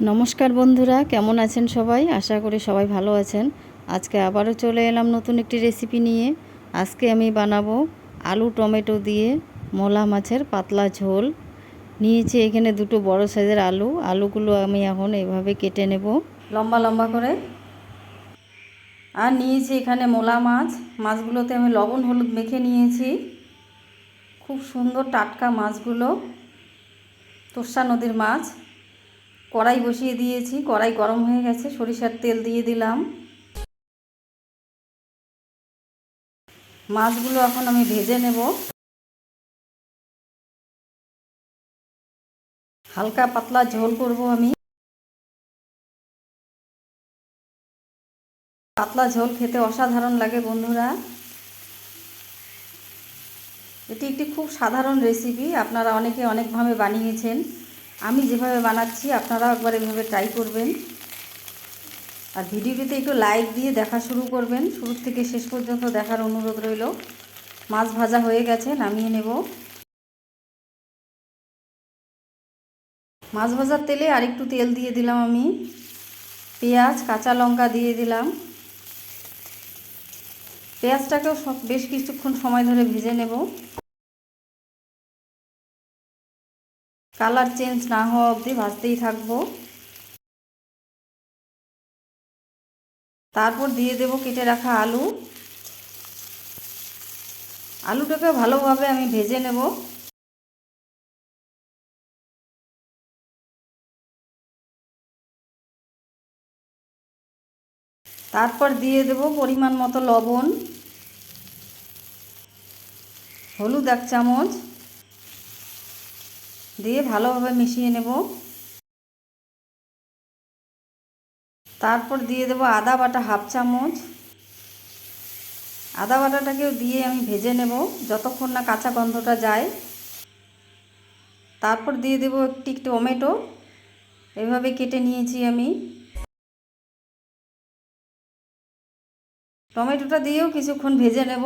নমস্কার বন্ধুরা, কেমন আছেন সবাই? আশা করি সবাই ভালো আছেন। আজকে আবারও চলে এলাম নতুন একটি রেসিপি নিয়ে। আজকে আমি বানাবো আলু টমেটো দিয়ে মোলা মাছের পাতলা ঝোল। নিয়েছি এখানে দুটো বড় সাইজের আলু। আলুগুলো আমি এখন এভাবে কেটে নেব। লম্বা লম্বা করে। আর নিয়েছি এখানে মোলা মাছ। মাছগুলোতে আমি লবণ হলুদ মেখে নিয়েছি। খুব সুন্দর টাটকা মাছগুলো। তোর্ষা নদীর মাছ। কড়াই বসিয়ে দিয়েছি, কড়াই গরম হয়ে গেছে, সরিষার তেল দিয়ে দিলাম। মাছগুলো এখন আমি ভেজে নেব। হালকা পাতলা ঝোল করব আমি। পাতলা ঝোল খেতে অসাধারণ লাগে বন্ধুরা। এটি একটি খুব সাধারণ রেসিপি আপনারা অনেকে অনেকভাবে বানিয়েছেন। আমি যেভাবে বানাচ্ছি, আপনারাও একবার এভাবে ট্রাই করবেন। আর ভিডিওটিতে একটু লাইক দিয়ে দেখা শুরু করবেন। শুরু থেকে শেষ পর্যন্ত দেখার অনুরোধ রইল। মাছ ভাজা হয়ে গেছে, নামিয়ে নেব। মাছ ভাজার তেলে আরেকটু তেল দিয়ে দিলাম আমি। পেঁয়াজ, কাঁচা লঙ্কা দিয়ে দিলাম। পেঁয়াজটাকেও সব বেশ কিছুক্ষণ সময় ধরে ভেজে নেব। কালার চেঞ্জ না হওয়া অবধি ভাজতেই থাকব। তারপর দিয়ে দেব কেটে রাখা আলু। আলুটাকে ভালোভাবে আমি ভেজে নেব। তারপর দিয়ে দেব পরিমাণ মতো লবণ, হলুদ এক চামচ। দিয়ে ভালোভাবে মিশিয়ে নেব। তারপর দিয়ে দেব আদা বাটা হাফ চামচ। আদা বাটাটাকেও দিয়ে আমি ভেজে নেব যতক্ষণ না কাঁচা গন্ধটা যায়। তারপর দিয়ে দেব একটি টমেটো। এভাবে কেটে নিয়েছি আমি। টমেটোটা দিয়েও কিছুক্ষণ ভেজে নেব।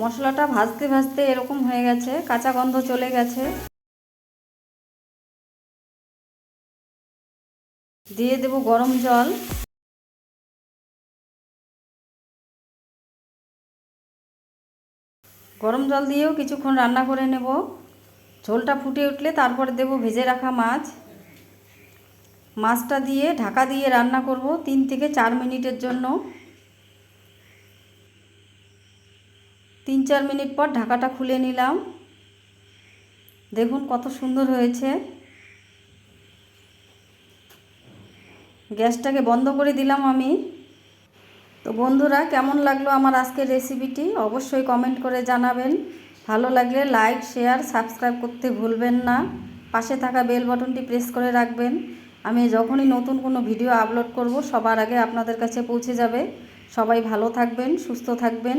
মশলাটা ভাজতে ভাজতে এরকম হয়ে গেছে, কাঁচা গন্ধ চলে গেছে। দিয়ে দেব গরম জল। গরম জল দিয়েও কিছুক্ষণ রান্না করে নেব। ঝোলটা ফুটে উঠলে তারপরে দেব ভেজে রাখা মাছ। মাছটা দিয়ে ঢাকা দিয়ে রান্না করব তিন থেকে চার মিনিটের জন্য। তিন চার মিনিট পর ঢাকাটা খুলে নিলাম। দেখুন কত সুন্দর হয়েছে। গ্যাসটাকে বন্ধ করে দিলাম আমি। তো বন্ধুরা, কেমন লাগল আমার আজকের রেসিপিটি? অবশ্যই কমেন্ট করে জানাবেন। ভালো লাগলে লাইক, শেয়ার, সাবস্ক্রাইব করতে ভুলবেন না। পাশে থাকা বেল বটনটি প্রেস করে রাখবেন। আমি যখনই নতুন কোনো ভিডিও আপলোড করব, সবার আগে আপনাদের কাছে পৌঁছে যাবে। সবাই ভালো থাকবেন, সুস্থ থাকবেন।